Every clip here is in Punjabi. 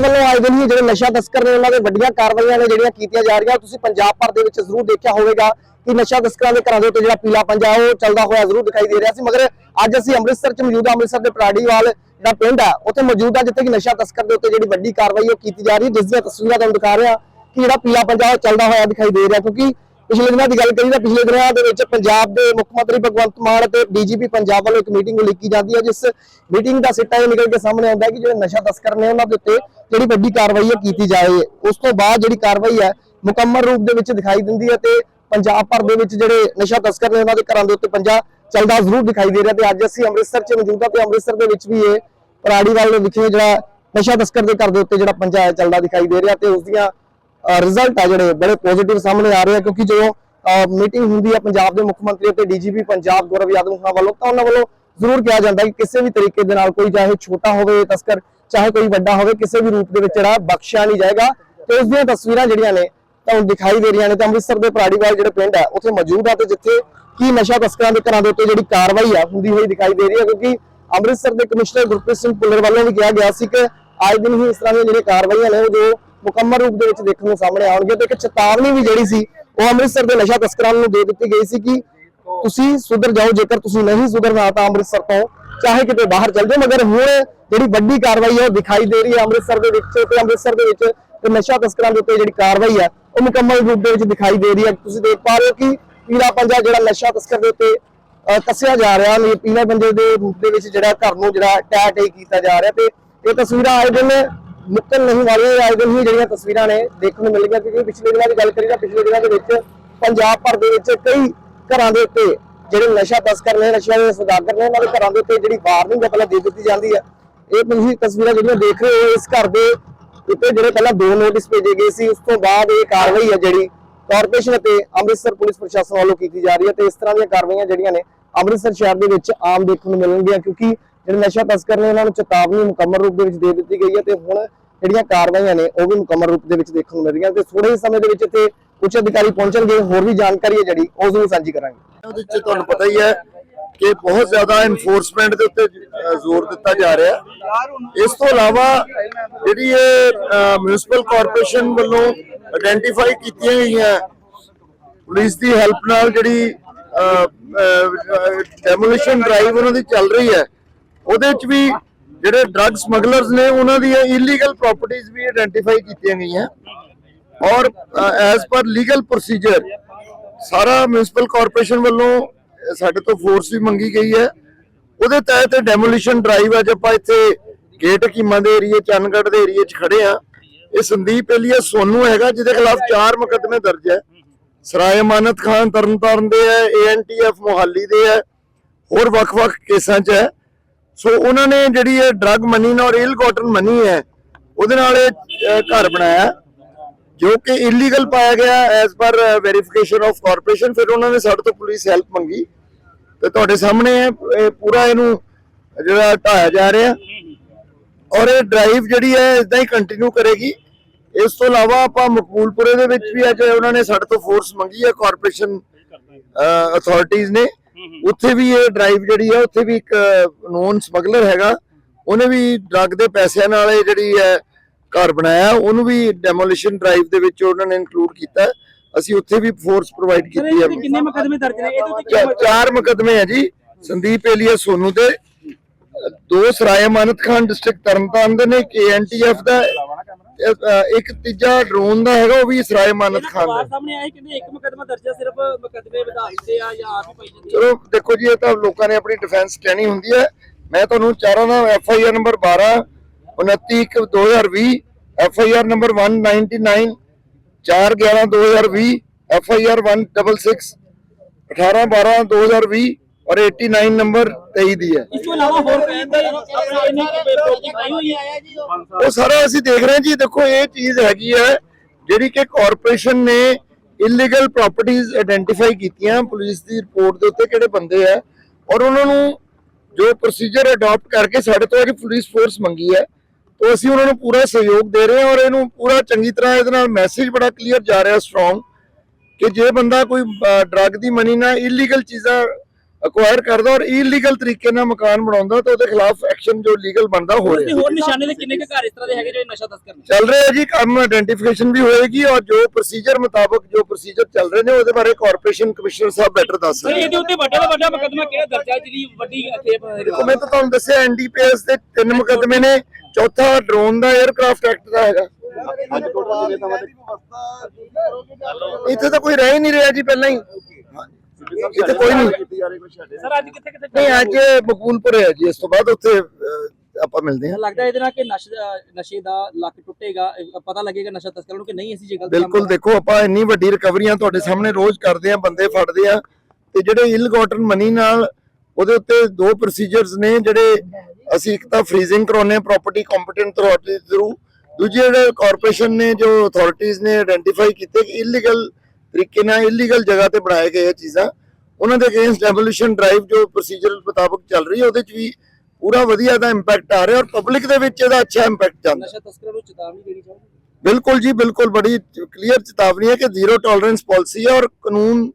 ਸਰਕਾਰ ਵੱਲੋਂ ਆਏ ਦਿਨ ਹੀ ਜਿਹੜੇ ਨਸ਼ਾ ਤਸਕਰ ਨੇ, ਉਹਨਾਂ ਦੇ ਵੱਡੀਆਂ ਕਾਰਵਾਈਆਂ ਨੇ ਜਿਹੜੀਆਂ ਕੀਤੀਆਂ ਜਾ ਰਹੀਆਂ। ਤੁਸੀਂ ਪੰਜਾਬ ਭਰ ਦੇ ਵਿੱਚ ਜ਼ਰੂਰ ਦੇਖਿਆ ਹੋਵੇਗਾ ਕਿ ਨਸ਼ਾ ਤਸਕਰਾਂ ਦੇ ਘਰਾਂ ਦੇ ਉੱਤੇ ਜਿਹੜਾ ਪੀਲਾ ਪੰਜਾ, ਉਹ ਚੱਲਦਾ ਹੋਇਆ ਜ਼ਰੂਰ ਦਿਖਾਈ ਦੇ ਰਿਹਾ ਸੀ। ਮਗਰ ਅੱਜ ਅਸੀਂ ਅੰਮ੍ਰਿਤਸਰ ਚ ਮੌਜੂਦ ਅੰਮ੍ਰਿਤਸਰ ਦੇ ਪਰਾੜੀਵਾਲ ਜਿਹੜਾ ਪਿੰਡ ਹੈ ਉੱਥੇ ਮੌਜੂਦ ਹਾਂ ਜਿੱਥੇ ਕਿ ਨਸ਼ਾ ਤਸਕਰ ਦੇ ਉੱਤੇ ਜਿਹੜੀ ਵੱਡੀ ਕਾਰਵਾਈ ਉਹ ਕੀਤੀ ਜਾ ਰਹੀ ਹੈ। ਜਿਸ ਦੀਆਂ ਤਸਵੀਰਾਂ ਤੁਹਾਨੂੰ ਦਿਖਾ ਰਿਹਾ ਕਿ ਜਿਹੜਾ ਪੀਲਾ ਪੰਜਾ, ਉਹ ਚੱਲਦਾ ਹੋਇਆ ਦਿਖਾਈ ਦੇ ਰਿਹਾ, ਕਿਉਂਕਿ ਪਿਛਲੇ ਦਿਨਾਂ ਦੀ ਗੱਲ ਕਰੀਏ ਤਾਂ ਪਿਛਲੇ ਦਿਨਾਂ ਦੇ ਵਿੱਚ ਪੰਜਾਬ ਦੇ ਮੁੱਖ ਮੰਤਰੀ ਭਗਵੰਤ ਮਾਨ ਅਤੇ ਡੀਜੀਪੀ ਪੰਜਾਬ ਵੱਲੋਂ ਇੱਕ ਮੀਟਿੰਗ ਉਲੀਕੀ ਜਾਂਦੀ ਹੈ, ਜਿਸ ਮੀਟਿੰਗ ਦਾ ਸਿੱਟਾ ਇਹ ਨਿਕਲ ਕੇ ਸਾਹਮਣੇ ਆਉਂਦਾ ਹੈ ਕਿ ਜਿਹੜੇ ਨਸ਼ਾ ਤਸਕਰ ਨੇ ਉਹਨਾਂ ਦੇ ਉੱਤੇ ਜਿਹੜੀ ਵੱਡੀ ਕਾਰਵਾਈ ਹੈ ਕੀਤੀ ਜਾਏ। ਉਸ ਤੋਂ ਬਾਅਦ ਜਿਹੜੀ ਕਾਰਵਾਈ ਹੈ, ਮੁਕੰਮਲ ਰੂਪ ਦੇ ਵਿੱਚ ਦਿਖਾਈ ਦਿੰਦੀ ਹੈ ਤੇ ਪੰਜਾਬ ਭਰ ਦੇ ਵਿੱਚ ਜਿਹੜੇ ਨਸ਼ਾ ਤਸਕਰ ਨੇ ਉਹਨਾਂ ਦੇ ਘਰਾਂ ਦੇ ਉੱਤੇ ਪੰਜਾ ਚੱਲਦਾ ਜ਼ਰੂਰ ਦਿਖਾਈ ਦੇ ਰਿਹਾ ਤੇ ਅੱਜ ਅਸੀਂ ਅੰਮ੍ਰਿਤਸਰ 'ਚ ਮੌਜੂਦ ਹਾਂ ਤੇ ਅੰਮ੍ਰਿਤਸਰ ਦੇ ਵਿੱਚ ਵੀ ਇਹ ਪਰਾੜੀਵਾਲ ਦੇ ਵਿਖੇ ਜਿਹੜਾ ਨਸ਼ਾ ਤਸਕਰ ਦੇ ਘਰ ਦੇ ਉੱਤੇ ਜਿਹੜਾ ਪੰਜਾ ਹੈ, ਚੱਲਦਾ ਦਿਖਾਈ ਦੇ ਰਿਹਾ ਤੇ ਉਸ ਦੀਆਂ ਰਿਜ਼ਲਟ ਆ ਜਿਹੜੇ ਬੜੇ ਪੋਜ਼ਿਟਿਵ ਸਾਹਮਣੇ ਆ ਰਹੇ ਆ, ਕਿਉਂਕਿ ਜਦੋਂ ਮੀਟਿੰਗ ਹੁੰਦੀ ਹੈ ਪੰਜਾਬ ਦੇ ਮੁੱਖ ਮੰਤਰੀ ਅਤੇ ਡੀਜੀਪੀ ਪੰਜਾਬ ਗੌਰਵ ਯਾਦਵ ਉਹਨਾਂ ਵੱਲੋਂ, ਤਾਂ ਉਹਨਾਂ ਵੱਲੋਂ ਜ਼ਰੂਰ ਕਿਹਾ ਜਾਂਦਾ ਕਿ ਕਿਸੇ ਵੀ ਤਰੀਕੇ ਦੇ ਨਾਲ ਕੋਈ ਚਾਹੇ ਛੋਟਾ ਹੋਵੇ, ਤਸਕਰ, ਚਾਹੇ ਕੋਈ ਵੱਡਾ ਹੋਵੇ, ਕਿਸੇ ਵੀ ਰੂਪ ਦੇ ਵਿੱਚ ਜਿਹੜਾ ਬਖਸ਼ਿਆ ਨਹੀਂ ਜਾਏਗਾ। ਤੇ ਉਸ ਦੀਆਂ ਤਸਵੀਰਾਂ ਜਿਹੜੀਆਂ ਨੇ ਤੁਹਾਨੂੰ ਦਿਖਾਈ ਦੇ ਰਹੀਆਂ ਨੇ ਤੇ ਅੰਮ੍ਰਿਤਸਰ ਦੇ ਪਰਾੜੀਵਾਲ ਜਿਹੜੇ ਪਿੰਡ ਹੈ ਉੱਥੇ ਮੌਜੂਦ ਆ ਤੇ ਜਿੱਥੇ ਕੀ ਨਸ਼ਾ ਤਸਕਰਾਂ ਦੇ ਘਰਾਂ ਦੇ ਉੱਤੇ ਜਿਹੜੀ ਕਾਰਵਾਈ ਆ, ਹੁੰਦੀ ਹੋਈ ਦਿਖਾਈ ਦੇ ਰਹੀ ਹੈ ਕਿਉਂਕਿ ਅੰਮ੍ਰਿਤਸਰ ਦੇ ਕਮਿਸ਼ਨਰ ਗੁਰਪ੍ਰੀਤ ਸਿੰਘ ਭੁੱਲਰ ਵੱਲੋਂ ਵੀ ਕਿਹਾ ਗਿਆ ਸੀ ਕਿ ਆਏ ਦਿਨ ਹੀ ਇਸ ਤਰ੍ਹਾਂ ਦੀਆਂ ਜਿਹੜੀਆਂ ਕਾਰਵਾਈਆਂ ਨੇ, ਉਹ ਜੋ ਮੁਕੰਮਲ ਰੂਪ ਦੇ ਵਿੱਚ ਦੇਖਣ ਨੂੰ ਸਾਹਮਣੇ ਆਉਣਗੇ ਤੇ ਇੱਕ ਚੇਤਾਵਨੀ ਵੀ ਜਿਹੜੀ ਸੀ, ਉਹ ਅੰਮ੍ਰਿਤਸਰ ਦੇ ਨਸ਼ਾ ਤਸਕਰਾਂ ਨੂੰ ਦੇ ਦਿੱਤੀ ਗਈ ਸੀ ਕਿ ਤੁਸੀਂ ਸੁਧਰ ਜਾਓ, ਜੇਕਰ ਤੁਸੀਂ ਨਹੀਂ ਸੁਧਰਨਾ ਤਾਂ ਅੰਮ੍ਰਿਤਸਰ ਤੋਂ ਚਾਹੇ ਕਿਤੇ ਬਾਹਰ ਚਲ ਜਾਓ, ਮਗਰ ਹੁਣ ਜਿਹੜੀ ਵੱਡੀ ਕਾਰਵਾਈ ਹੈ, ਉਹ ਦਿਖਾਈ ਦੇ ਰਹੀ ਹੈ ਅੰਮ੍ਰਿਤਸਰ ਦੇ ਵਿੱਚ ਤੇ ਅੰਮ੍ਰਿਤਸਰ ਦੇ ਵਿੱਚ ਤੇ ਨਸ਼ਾ ਤਸਕਰਾਂ ਦੇ ਉੱਤੇ ਜਿਹੜੀ ਕਾਰਵਾਈ ਹੈ, ਉਹ ਮੁਕੰਮਲ ਰੂਪ ਦੇ ਵਿੱਚ ਦਿਖਾਈ ਦੇ ਰਹੀ ਹੈ। ਤੁਸੀਂ ਦੇਖ ਪਾ ਰਹੇ ਹੋ ਕਿ ਪੀਲਾ ਪੰਜਾ ਜਿਹੜਾ ਨਸ਼ਾ ਤਸਕਰ ਦੇ ਉੱਤੇ ਕੱਸਿਆ ਜਾ ਰਿਹਾ ਨੇ ਪੀਲੇ ਬੰਦੇ ਦੇ ਰੂਪ ਦੇ ਵਿੱਚ ਜਿਹੜਾ ਘਰ ਨੂੰ ਜਿਹੜਾ ਟੈਟ ਕੀਤਾ ਜਾ ਰਿਹਾ ਤੇ ਇਹ ਤਸਵੀਰਾਂ ਆਏ ਦਿਨ ਮੁੱਕਣ ਨਹੀਂ ਵਾਲੀਆਂ ਆਏ ਦਿਨ ਹੀ ਜਿਹੜੀਆਂ ਤਸਵੀਰਾਂ ਨੇ ਦੇਖਣ ਨੂੰ ਮਿਲੀਆਂ, ਕਿਉਂਕਿ ਪਿਛਲੇ ਦਿਨਾਂ ਦੀ ਗੱਲ ਕਰੀਏ ਤਾਂ ਪਿਛਲੇ ਦਿਨਾਂ ਦੇ ਵਿੱਚ ਪੰਜਾਬ ਭਰ ਦੇ ਵਿੱਚ ਕਈ ਘਰਾਂ ਦੇ ਉੱਤੇ ਜਿਹੜੇ ਨਸ਼ਾ ਤਸਕਰ ਨੇ, ਨਸ਼ਿਆਂ ਦੇ ਸੌਦਾਗਰ ਨੇ, ਉਹਨਾਂ ਦੇ ਘਰਾਂ ਦੇ ਉੱਤੇ ਜਿਹੜੀ ਵਾਰਨਿੰਗ ਪਹਿਲਾਂ ਦੇ ਦਿੱਤੀ ਜਾਂਦੀ ਹੈ ਇਹ ਤੁਸੀਂ ਤਸਵੀਰਾਂ ਜਿਹੜੀਆਂ ਦੇਖ ਰਹੇ ਹੋ, ਇਸ ਘਰ ਦੇ ਉੱਤੇ ਜਿਹੜੇ ਪਹਿਲਾਂ ਦੋ ਨੋਟਿਸ ਭੇਜੇ ਗਏ ਸੀ, ਉਸ ਤੋਂ ਬਾਅਦ ਇਹ ਕਾਰਵਾਈ ਹੈ ਜਿਹੜੀ ਕਾਰਪੋਰੇਸ਼ਨ ਅਤੇ ਅੰਮ੍ਰਿਤਸਰ ਪੁਲਿਸ ਪ੍ਰਸ਼ਾਸਨ ਵੱਲੋਂ ਕੀਤੀ ਜਾ ਰਹੀ ਹੈ ਤੇ ਇਸ ਤਰ੍ਹਾਂ ਦੀਆਂ ਕਾਰਵਾਈਆਂ ਜਿਹੜੀਆਂ ਨੇ ਅੰਮ੍ਰਿਤਸਰ ਸ਼ਹਿਰ ਦੇ ਵਿੱਚ ਆਮ ਦੇਖਣ ਨੂੰ ਮਿਲਣਗੀਆਂ, ਕਿਉਂਕਿ ਜਿਹੜੇ ਨਸ਼ਾ ਤਸਕਰ ਨੇ, ਉਹਨਾਂ ਨੂੰ ਚੇਤਾਵਨੀ ਮੁਕੰਮਲ ਰੂਪ ਦੇ ਵਿੱਚ ਦੇ ਦਿੱਤੀ ਗਈ ਹੈ ਤੇ ਹੁਣ ਜਿਹੜੀਆਂ ਕਾਰਵਾਈਆਂ ਨੇ, ਉਹ ਵੀ ਮੁਕੰਮਲ ਰੂਪ ਦੇ ਵਿੱਚ ਦੇਖਣ ਨੂੰ ਮਿਲ ਰਹੀਆਂ ਤੇ ਥੋੜੇ ਹੀ ਸਮੇਂ ਦੇ ਵਿੱਚ ਇੱਥੇ ਉੱਚ ਅਧਿਕਾਰੀ ਪਹੁੰਚਣਗੇ। ਹੋਰ ਵੀ ਜਾਣਕਾਰੀ ਹੈ ਜਿਹੜੀ, ਉਹ ਜ਼ਰੂਰ ਸਾਂਝੀ ਕਰਾਂਗੇ। ਉਹਦੇ ਚ ਤੁਹਾਨੂੰ ਪਤਾ ਹੀ ਹੈ ਕਿ ਬਹੁਤ ਜ਼ਿਆਦਾ ਐਨਫੋਰਸਮੈਂਟ ਦੇ ਉੱਤੇ ਜ਼ੋਰ ਦਿੱਤਾ ਜਾ ਰਿਹਾ। ਇਸ ਤੋਂ ਇਲਾਵਾ ਜਿਹੜੀ ਇਹ ਮਿਊਨਿਸਪਲ ਕਾਰਪੋਰੇਸ਼ਨ ਵੱਲੋਂ ਆਇਡੈਂਟੀਫਾਈ ਕੀਤੀਆਂ ਗਈਆਂ, ਪੁਲਿਸ ਦੀ ਹੈਲਪ ਨਾਲ ਜਿਹੜੀ ਡੈਮੋਲੀਸ਼ਨ ਡਰਾਈਵ ਉਹਨਾਂ ਦੀ ਚੱਲ ਰਹੀ ਹੈ ਉਹਦੇ ਵਿੱਚ ਵੀ ਜਿਹੜੇ ਡਰੱਗ ਸਮਗਲਰਸ ਨੇ, ਉਹਨਾਂ ਦੀਆਂ ਇਲੀਗਲ ਪ੍ਰਾਪਰਟੀਆਂ ਵੀ ਆਇਡੈਂਟੀਫਾਈ ਕੀਤੀਆਂ ਗਈਆਂ। ਔਰ ਐਜ਼ ਪਰ ਲੀਗਲ ਪ੍ਰੋਸੀਜਰ ਸਾਰਾ ਮਿਊਨਿਸਪਲ ਕਾਰਪੋਰੇਸ਼ਨ ਵੱਲੋਂ ਸਾਡੇ ਤੋਂ ਫੋਰਸ ਵੀ ਮੰਗੀ ਗਈ ਹੈ। ਉਹਦੇ ਤਹਿਤ ਡੈਮੋਲੀਸ਼ਨ ਡਰਾਈਵ ਅੱਜ ਆਪਾਂ ਇੱਥੇ ਗੇਟ ਕੀਮਾ ਦੇ ਏਰੀਏ, ਚੰਨਗੜ੍ਹ ਦੇ ਏਰੀਏ 'ਚ ਖੜੇ ਆ, ਇਹ ਸੰਦੀਪ ਏਲੀਆ ਸੋਨੂ ਹੈਗਾ, ਜਿਹਦੇ ਖਿਲਾਫ ਚਾਰ ਮੁਕੱਦਮੇ ਦਰਜ ਹੈ। ਸਰਾਏ ਅਮਾਨਤ ਖਾਨ, ਤਰਨਤਾਰਨ ਦੇ ਹੈ ਏਐਨਟੀਐਫ ਮੋਹਾਲੀ ਦੇ ਹੈ, ਹੋਰ ਵੱਖ-ਵੱਖ ਕੇਸਾਂ 'ਚ ਹੈ। ਸੋ ਉਹਨਾਂ ਨੇ ਜਿਹੜੀ ਇਹ ਡਰੱਗ ਮਨੀ ਨਾਲ ਇਲ ਕਾਟਨ ਮਨੀ ਹੈ, ਉਹਦੇ ਨਾਲ ਇਹ ਘਰ ਬਣਾਇਆ, ਜੋ ਕਿ ਇਲੀਗਲ ਪਾਇਆ ਗਿਆ as per verification of corporation ਫਿਰ ਉਹਨਾਂ ਨੇ ਸਾਡੇ ਤੋਂ ਪੁਲਿਸ ਹੈਲਪ ਮੰਗੀ। ਤੇ ਤੁਹਾਡੇ ਸਾਹਮਣੇ ਇਹ ਪੂਰਾ ਇਹਨੂੰ ਜਿਹੜਾ ਢਾਇਆ ਜਾ ਰਿਹਾ। ਔਰ ਇਹ ਡਰਾਈਵ ਜਿਹੜੀ ਹੈ, ਇਦਾਂ ਹੀ ਕੰਟੀਨਿਊ ਕਰੇਗੀ। ਇਸ ਤੋਂ ਇਲਾਵਾ ਆਪਾਂ ਮਕਬੂਲਪੁਰੇ ਦੇ ਵਿੱਚ ਵੀ ਅੱਜ ਉਹਨਾਂ ਨੇ ਸਾਡੇ ਤੋਂ ਫੋਰਸ ਮੰਗੀ ਹੈ ਕਾਰਪੋਰੇਸ਼ਨ ਅਥਾਰਟੀਆਂ ਨੇ। ਉੱਥੇ ਵੀ ਇਹ ਡਰਾਈਵ ਜਿਹੜੀ ਹੈ ਉੱਥੇ ਵੀ ਇੱਕ ਨੋਨ ਸਮਗਲਰ ਹੈਗਾ। ਉਹਨੇ ਵੀ ਡਰੱਗ ਦੇ ਪੈਸਿਆਂ ਨਾਲ ਇਹ ਜਿਹੜੀ ਹੈ ਘਰ ਬਣਾਇਆ। ਉਹਨੂੰ ਵੀ ਡੈਮੋਲੀਸ਼ਨ ਡਰਾਈਵ ਦੇ ਵਿੱਚ ਉਹਨਾਂ ਨੇ ਇਨਕਲੂਡ ਕੀਤਾ। ਅਸੀਂ ਉੱਥੇ ਵੀ ਫੋਰਸ ਪ੍ਰੋਵਾਈਡ ਕੀਤੀ ਹੈ ਕਿੰਨੇ ਮੁਕਦਮੇ ਦਰਜ ਨੇ? ਇਹਦੇ ਚਾ- ਚਾਰ ਮੁਕਦਮੇ ਹੈ ਜੀ। ਸੰਦੀਪ ਏਲੀਆ ਸੋਨੂ ਦੇ ਦੋ ਸਰਾਏ ਅਮਾਨਤ ਖਾਨ ਡਿਸਟ੍ਰਿਕਟ ਤਰਨਤਾਰਨ ਦੇ ਨੇ ਇੱਕ ਏਐਨਟੀਐਫ ਦਾ ਇੱਕ ਤੀਜਾ ਡਰੋਨ ਦਾ ਹੈਗਾ ਉਹ ਵੀ ਸਰਾਏ ਅਮਾਨਤ ਖਾਨ ਦਾ। ਸਾਹਮਣੇ ਆਇਆ ਕਹਿੰਦੇ ਇੱਕ ਮੁਕਦਮਾ ਦਰਜ ਹੈ ਸਿਰਫ ਮੁਕਦਮੇ ਵਧਾ ਦਿੱਤੇ ਆ ਜਾਂ ਆਪ ਹੀ ਪਾਈ ਜਾਂਦੀ ਚਲੋ ਦੇਖੋ ਜੀ ਇਹ ਤਾਂ ਲੋਕਾਂ ਨੇ ਆਪਣੀ ਡਿਫੈਂਸ ਕਹਿਣੀ ਹੁੰਦੀ ਹੈ। ਮੈਂ ਤੁਹਾਨੂੰ ਚਾਰਾਂ ਦਾ ਐਫ ਆਈ ਆਰ ਨੰਬਰ 12 29 ਇੱਕ 2020 F I R number 199 4 11 2020 F I R 166 18 12 2020 ਔਰ 89 ਨੰਬਰ 23 ਦੀ ਹੈ। ਇਸ ਤੋਂ ਇਲਾਵਾ ਹੋਰ ਉਹ? ਸਾਰਾ ਅਸੀਂ ਦੇਖ ਰਹੇ ਜੀ ਦੇਖੋ ਇਹ ਚੀਜ਼ ਹੈਗੀ ਹੈ ਜਿਹੜੀ ਕਿ ਕਾਰਪੋਰੇਸ਼ਨ ਨੇ ਇਲੀਗਲ ਪ੍ਰਾਪਰਟੀਆਂ ਆਇਡੈਂਟੀਫਾਈ ਕੀਤੀਆਂ ਪੁਲਿਸ ਦੀ ਰਿਪੋਰਟ ਦੇ ਉੱਤੇ ਕਿਹੜੇ ਬੰਦੇ ਆ ਔਰ ਉਹਨਾਂ ਨੂੰ ਜੋ ਪ੍ਰੋਸੀਜਰ ਅਡਾਪਟ ਕਰਕੇ ਸਾਡੇ ਤੋਂ ਇੱਕ ਪੁਲਿਸ ਫੋਰਸ ਮੰਗੀ ਹੈ ਤੋਂ ਅਸੀਂ ਉਹਨਾਂ ਨੂੰ ਪੂਰਾ ਸਹਿਯੋਗ ਦੇ ਰਹੇ ਹਾਂ ਔਰ ਇਹਨੂੰ ਪੂਰਾ ਚੰਗੀ ਤਰ੍ਹਾਂ ਇਹਦੇ ਨਾਲ ਮੈਸੇਜ ਬੜਾ ਕਲੀਅਰ ਜਾ ਰਿਹਾ ਸਟਰੋਂਗ ਕਿ ਜੇ ਬੰਦਾ ਕੋਈ ਡਰੱਗ ਦੀ ਮਨੀ ਨਾਲ ਇਲੀਗਲ ਚੀਜ਼ਾਂ ਅਕਵਾਇਰ ਕਰਦਾ ਔਰ ਇਲੀਗਲ ਤਰੀਕੇ ਨਾਲ ਮਕਾਨ ਬਣਾਉਂਦਾ ਤਾਂ ਉਹਦੇ ਖਿਲਾਫ ਐਕਸ਼ਨ ਜੋ ਲੀਗਲ ਬਣਦਾ ਹੋ ਰਿਹਾ ਹੋਰ ਨਿਸ਼ਾਨੇ ਦੇ ਕਿੰਨੇ ਕੁ ਘਰ ਇਸ ਤਰ੍ਹਾਂ ਦੇ ਹੈਗੇ ਜਿਹੜੇ ਨਸ਼ਾ ਤਸਕਰ ਨੇ? ਚੱਲ ਰਿਹਾ ਹੈ ਜੀ ਕੰਮ ਆਇਡੈਂਟੀਫਿਕੇਸ਼ਨ ਵੀ ਹੋਏਗੀ ਔਰ ਜੋ ਪ੍ਰੋਸੀਜਰ ਮੁਤਾਬਕ ਜੋ ਪ੍ਰੋਸੀਜਰ ਚੱਲ ਰਹੇ ਨੇ ਉਹਦੇ ਬਾਰੇ ਕਾਰਪੋਰੇਸ਼ਨ ਕਮਿਸ਼ਨਰ ਸਾਹਿਬ ਬੈਟਰ ਦੱਸ ਰਹੇ ਨੇ ਇਹਦੇ ਉੱਤੇ ਵੱਡੇ ਤੋਂ ਵੱਡਾ ਮੁਕੱਦਮਾ ਕਿਹੜਾ ਦਰਜ ਹੈ ਜਿਹੜੀ ਵੱਡੀ ਖੇਪ ਦੇਖੋ ਮੈਂ ਤਾਂ ਤੁਹਾਨੂੰ ਦੱਸਿਆ ਐਨਡੀਪੀਐਸ ਦੇ ਤਿੰਨ ਮੁਕੱਦਮੇ ਨੇ। ਚੌਥਾ ਡਰੋਨ ਦਾ 에ਅਰਕ੍ਰਾਫਟ ਐਕਟ ਦਾ ਹੈਗਾ। ਇੱਥੇ ਤਾਂ ਕੋਈ ਰਹਿ ਹੀ ਨਹੀਂ ਰਿਹਾ ਜੀ ਪਹਿਲਾਂ ਹੀ। ਇੱਥੇ ਕੋਈ ਨਹੀਂ। ਸਰ ਅੱਜ ਕਿੱਥੇ ਕਿੱਥੇ ਨਹੀਂ ਅੱਜ ਮਕਬੂਲਪੁਰ ਹੈ ਜੀ ਇਸ ਤੋਂ ਬਾਅਦ ਉੱਥੇ ਆਪਾਂ ਮਿਲਦੇ ਹਾਂ। ਲੱਗਦਾ ਇਹਦੇ ਨਾਲ ਕਿ ਨਸ਼ੇ ਨਸ਼ੇ ਦਾ ਲੱਕ ਟੁੱਟੇਗਾ ਪਤਾ ਲੱਗੇਗਾ ਨਸ਼ਾ ਤਸਕਰਾਂ ਨੂੰ ਕਿ ਨਹੀਂ ਅਸੀਂ ਜੇ ਗਲਤ ਬਿਲਕੁਲ ਦੇਖੋ ਆਪਾਂ ਇੰਨੀ ਵੱਡੀ ਰਿਕਵਰੀਆਂ ਤੁਹਾਡੇ ਸਾਹਮਣੇ ਰੋਜ਼ ਕਰਦੇ ਆ ਬੰਦੇ ਫੜਦੇ ਆ ਤੇ ਜਿਹੜੇ ਇਲਗੋਟਨ ਮਨੀ ਨਾਲ ਉਹਦੇ ਉੱਤੇ ਦੋ ਪ੍ਰੋਸੀਜਰਸ ਨੇ ਜਿਹੜੇ ਅਸੀਂ ਇੱਕ ਤਾਂ ਫ੍ਰੀਜ਼ਿੰਗ ਕਰਾਉਨੇ ਆ ਪ੍ਰਾਪਰਟੀ ਕੰਪੀਟੈਂਟ ਅਥਾਰਟੀ ਥਰੂ ਦੂਜੇ ਜਿਹੜੇ ਕਾਰਪੋਰੇਸ਼ਨ ਨੇ ਜੋ ਅਥਾਰਟੀਆਂ ਨੇ ਆਇਡੈਂਟੀਫਾਈ ਕੀਤੇ ਕਿ ਇਲੀਗਲ ਤਰੀਕੇ ਨਾਲ ਇਲੀਗਲ ਜਗ੍ਹਾ ਤੇ ਬਣਾਏ ਗਏ ਇਹ ਚੀਜ਼ਾਂ। ਉਹਨਾਂ ਦੇ ਅਗੇਂਸਟ ਡੈਮੋਲੀਸ਼ਨ ਡਰਾਈਵ ਜੋ ਪ੍ਰੋਸੀਜਰ ਮੁਤਾਬਕ ਚੱਲ ਰਹੀ ਹੈ ਉਹਦੇ ਚ ਵੀ ਪੂਰਾ ਵਧੀਆ ਦਾ ਇੰਪੈਕਟ ਆ ਰਿਹਾ ਔਰ ਪਬਲਿਕ ਦੇ ਵਿੱਚ ਇਹਦਾ ਅੱਛਾ ਇੰਪੈਕਟ ਜਾਂਦਾ। ਨਸ਼ਾ ਤਸਕਰਾਂ ਨੂੰ ਚੇਤਾਵਨੀ ਦੇਣੀ ਚਾਹੁੰਦੇ ਬਿਲਕੁਲ ਜੀ ਬਿਲਕੁਲ ਬੜੀ ਕਲੀਅਰ ਚੇਤਾਵਨੀ ਹੈ ਕਿ ਜ਼ੀਰੋ ਟੋਲਰੈਂਸ ਪਾਲਿਸੀ ਹੈ ਔਰ ਕਾਨੂੰਨ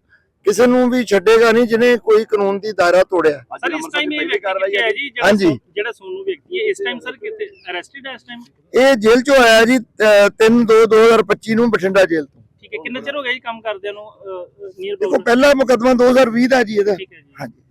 ਕਿਸੇ ਨੂੰ ਵੀ ਛੱਡੇਗਾ ਨਹੀਂ ਜਿਹਨੇ ਕੋਈ ਕਾਨੂੰਨ ਦੀ ਦਾਇਰਾ ਤੋੜਿਆ। ਸਰ ਇਸ ਟਾਈਮ ਇਹ ਵਿਅਕਤੀ ਕਿੱਥੇ ਹੈ ਜੀ? ਜਿਹੜਾ ਹਾਂਜੀ। ਜਿਹੜਾ ਸੋਨੂ ਵਿਅਕਤੀ ਹੈ ਇਸ ਟਾਈਮ ਸਰ ਕਿੱਥੇ ਅਰੈਸਟਡ ਹੈ ਇਸ ਟਾਈਮ ਇਹ ਜੇਲ੍ਹ ਚੋਂ ਆਇਆ ਜੀ 3 2 2025 ਨੂੰ ਬਠਿੰਡਾ ਜੇਲ੍ਹ ਤੋਂ। ਠੀਕ ਹੈ ਕਿੰਨਾ ਚਿਰ ਹੋ ਗਿਆ ਜੀ ਕੰਮ ਕਰਦਿਆਂ ਨੂੰ ਨੀਅਰ ਦੇਖੋ ਪਹਿਲਾ ਮੁਕਦਮਾ 2020 ਦਾ ਜੀ ਇਹਦਾ। ਠੀਕ ਹੈ ਜੀ। ਹਾਂਜੀ।